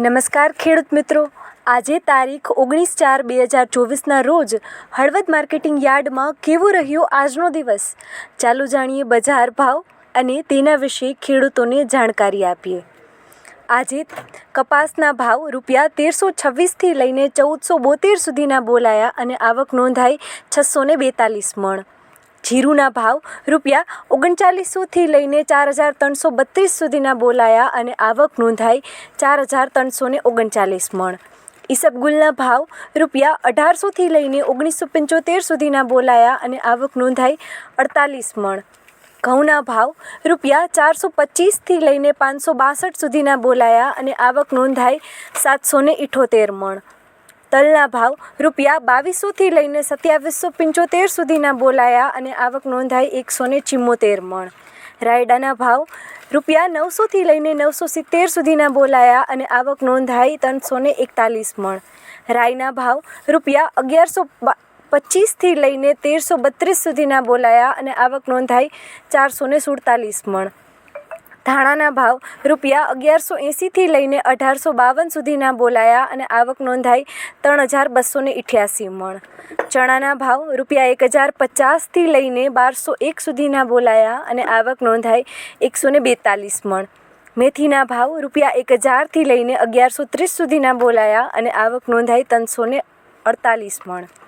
નમસ્કાર ખેડૂત મિત્રો. આજે તારીખ ઓગણીસ ચાર બે હજાર ચોવીસના રોજ હળવદ માર્કેટિંગ યાર્ડમાં કેવો રહ્યો આજનો દિવસ? ચાલો જાણીએ બજાર ભાવ અને તેના વિશે ખેડૂતોને જાણકારી આપીએ. આજે કપાસના ભાવ રૂપિયા તેરસો છવ્વીસથી લઈને ચૌદસો બોતેર સુધીના બોલાયા અને આવક નોંધાઈ છસો ને બેતાલીસ મણ. જીરુના ભાવ રૂપિયા ઓગણચાલીસોથી લઈને ચાર હજાર ત્રણસો બત્રીસ સુધીના બોલાયા અને આવક નોંધાઈ ચાર હજાર ત્રણસો ઓગણચાલીસ મણ. ઈસબગુલના ભાવ રૂપિયા અઢારસોથી લઈને ઓગણીસો પંચોતેર સુધીના બોલાયા અને આવક નોંધાઈ અડતાલીસ મણ. ઘઉંના ભાવ રૂપિયા ચારસો પચીસથી લઈને પાંચસો બાસઠ સુધીના બોલાયા અને આવક નોંધાઈ સાતસો ને ઇઠોતેર મણ. તલના ભાવ રૂપિયા બાવીસોથી લઈને સત્યાવીસો પંચોતેર સુધીના બોલાયા અને આવક નોંધાઈ એકસો ને ચિમ્મોતેર મણ. રાયડાના ભાવ રૂપિયા નવસોથી લઈને નવસો સિત્તેર સુધીના બોલાયા અને આવક નોંધાઈ ત્રણસો ને એકતાલીસ મણ. રાયના ભાવ રૂપિયા અગિયારસો પચીસથી લઈને તેરસો બત્રીસ સુધીના બોલાયા અને આવક નોંધાઈ ચારસો ને સુડતાલીસ મણ. ધાણાના ભાવ રૂપિયા અગિયારસો એંસીથી લઈને અઢારસો બાવન સુધીના બોલાયા અને આવક નોંધાઈ ત્રણ હજાર બસો ઇઠ્યાસી મણ. ચણાના ભાવ રૂપિયા એક હજાર પચાસથી લઈને બારસો એક સુધીના બોલાયા અને આવક નોંધાઈ એકસો બેતાલીસ મણ. મેથીના ભાવ રૂપિયા એક હજારથી લઈને અગિયારસો ત્રીસ સુધીના બોલાયા અને આવક નોંધાઈ ત્રણસો અડતાલીસ મણ.